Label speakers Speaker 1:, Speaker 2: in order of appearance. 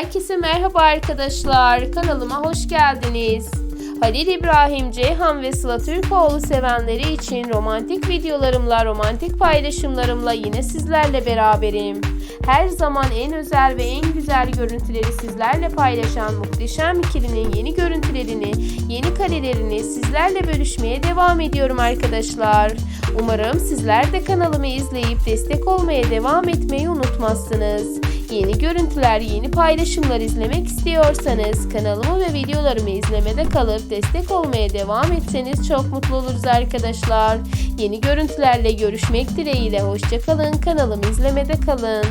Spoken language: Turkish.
Speaker 1: Herkese merhaba arkadaşlar. Kanalıma hoş geldiniz. Halil İbrahim, Ceyhan ve Sıla Türkoğlu sevenleri için romantik videolarımla, romantik paylaşımlarımla yine sizlerle beraberim. Her zaman en özel ve en güzel görüntüleri sizlerle paylaşan muhteşem ikilinin yeni görüntülerini, yeni karelerini sizlerle bölüşmeye devam ediyorum arkadaşlar. Umarım sizler de kanalımı izleyip destek olmaya devam etmeyi unutmazsınız. Yeni görüntüler, yeni paylaşımlar izlemek istiyorsanız kanalımı ve videolarımı izlemede kalıp destek olmaya devam etseniz çok mutlu oluruz arkadaşlar. Yeni görüntülerle görüşmek dileğiyle hoşçakalın. Kanalımı izlemede kalın.